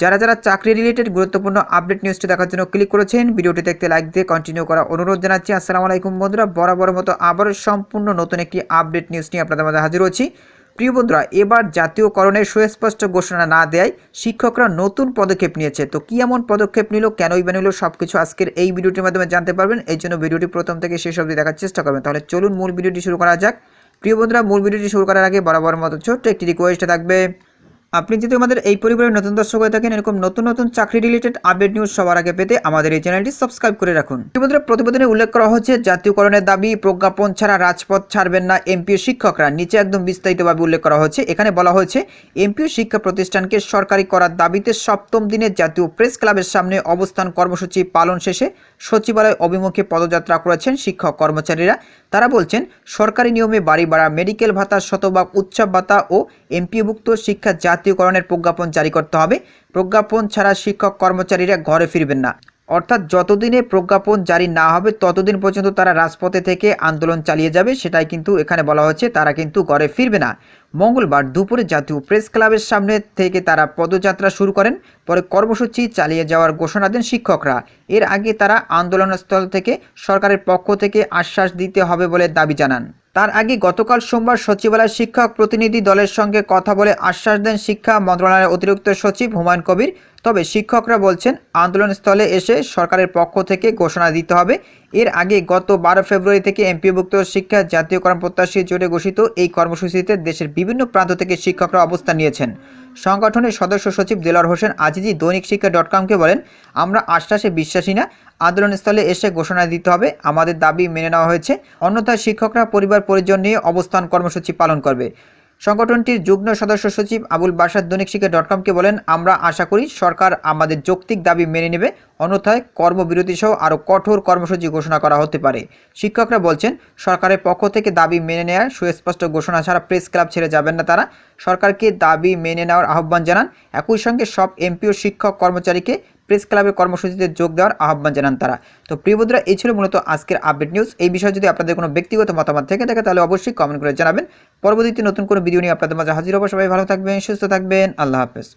যারা যারা চাকরি রিলেটেড গুরুত্বপূর্ণ আপডেট নিউজটি দেখার জন্য ক্লিক করেছেন, ভিডিওটি দেখতে লাইক দিয়ে কন্টিনিউ করা অনুরোধ জানাচ্ছি। আসসালামু আলাইকুম বন্ধুরা, বরাবর মতো আবারও সম্পূর্ণ নতুন একটি আপডেট নিউজ নিয়ে আপনাদের মাঝে হাজির হচ্ছি। প্রিয় বন্ধুরা, এবার জাতীয়করণের সুস্পষ্ট ঘোষণা না দেয় শিক্ষকরা নতুন পদক্ষেপ নিয়েছে। তো কি এমন পদক্ষেপ নিল, কেনই বা নিল সব কিছু আজকের এই ভিডিওটির মাধ্যমে জানতে পারবেন। এই জন্য ভিডিওটি প্রথম থেকে শেষ অবধি দেখার চেষ্টা করবেন। তাহলে চলুন মূল ভিডিওটি শুরু করা যাক। প্রিয় বন্ধুরা, মূল ভিডিওটি শুরু করার আগে বরাবর মতো ছোট্ট একটি রিকোয়েস্ট থাকবে। আপনি যদি আমাদের এই পরিবারের নতুন দর্শক হয়ে থাকেন, এরকম নতুন নতুন চাকরি রিলেটেড আপডেট নিউজ সবার আগে পেতে আমাদের এই চ্যানেলটি সাবস্ক্রাইব করে রাখুন। ইতিমধ্যে প্রতিবেদনে উল্লেখ করা হচ্ছে, জাতীয়করণের দাবি প্রজ্ঞাপন ছাড়া রাজপথ ছাড়বেন না এমপিও শিক্ষকরা। নিচে একদম বিস্তারিতভাবে উল্লেখ করা হয়েছে এখানে বলা হয়েছে এমপিও শিক্ষা প্রতিষ্ঠানকে সরকারি করার দাবিতে সপ্তম দিনে জাতীয় প্রেস ক্লাবের সামনে অবস্থান কর্মসূচি পালন শেষে সচিবালয় অভিমুখে পদযাত্রা করেছেন শিক্ষক কর্মচারীরা। তারা বলছেন, সরকারি নিয়মে বাড়ি ভাড়া মেডিকেল ভাতা, শতভাগ উৎসব ভাতা ও এমপিওভুক্ত শিক্ষা জাতীয়করণের প্রজ্ঞাপন জারি করতে হবে। প্রজ্ঞাপন ছাড়া শিক্ষক কর্মচারীরা ঘরে ফিরবেন না। অর্থাৎ যতদিনে প্রজ্ঞাপন জারি না হবে, ততদিন পর্যন্ত তারা রাজপথে থেকে আন্দোলন চালিয়ে যাবে, সেটাই কিন্তু এখানে বলা হচ্ছে তারা কিন্তু ঘরে ফিরবে না। মঙ্গলবার দুপুরে জাতীয় প্রেস ক্লাবের সামনে থেকে তারা পদযাত্রা শুরু করেন, পরে কর্মসূচি চালিয়ে যাওয়ার ঘোষণা দেন শিক্ষকরা। এর আগে তারা আন্দোলনস্থল থেকে সরকারের পক্ষ থেকে আশ্বাস দিতে হবে বলে দাবি জানান। তার আগে গতকাল সোমবার সচিবালয় শিক্ষক প্রতিনিধি দলের সঙ্গে কথা বলে আশ্বাস দেন শিক্ষা মন্ত্রণালয়ের অতিরিক্ত সচিব হুমায়ুন কবির। তবে শিক্ষকরা বলছেন আন্দোলনস্থলে এসে সরকারের পক্ষ থেকে ঘোষণা দিতে হবে। এর আগে গত বারো ফেব্রুয়ারি থেকে এমপিভুক্ত শিক্ষা জাতীয়করণ প্রত্যাশী জোটে ঘোষিত এই কর্মসূচিতে দেশের বিভিন্ন প্রান্ত থেকে শিক্ষকরা অবস্থান নিয়েছেন। সংগঠনের সদস্য সচিব দেলার হোসেন আজিজি দৈনিক শিক্ষা ডট কমকে বলেন, আমরা আশ্বাসে বিশ্বাসী না। আন্দোলনস্থলে এসে ঘোষণা দিতে হবে। আমাদের দাবি মেনে নেওয়া হয়েছে। অন্যথায় শিক্ষকরা পরিবার পরিজন নিয়ে অবস্থান কর্মসূচি পালন করবে। সংগঠনটির যুগ্ম সদস্য সচিব আবুল বাসাদ দৈনিক শিক্ষা ডট কমকে বলেন, আমরা আশা করি সরকার আমাদের যৌক্তিক দাবি মেনে নেবে, অন্যথায় কর্মবিরতি সহ আরও কঠোর কর্মসূচি ঘোষণা করা হতে পারে। শিক্ষকরা বলছেন, সরকারের পক্ষ থেকে দাবি মেনে নেওয়ার সুস্পষ্ট ঘোষণা ছাড়া প্রেস ক্লাব ছেড়ে যাবেন না তারা। সরকারকে দাবি মেনে নেওয়ার আহ্বান জানান। একই সঙ্গে সব এমপিও শিক্ষক কর্মচারীকে প্রেস ক্লাবের কর্মসূচিতে যোগ দেওয়ার আহ্বান জানান তারা। তো প্রিয় এই ছিল মূলত আজকের আপডেট নিউজ। এই বিষয়ে যদি আপনাদের কোনো ব্যক্তিগত মতামত থেকে থাকে, তাহলে অবশ্যই কমেন্ট করে জানাবেন। পরবর্তীতে নতুন কোনো ভিডিও নিয়ে আপনাদের মাঝে হাজির হব। সবাই ভালো থাকবেন, সুস্থ থাকবেন। আল্লাহ হাফেজ।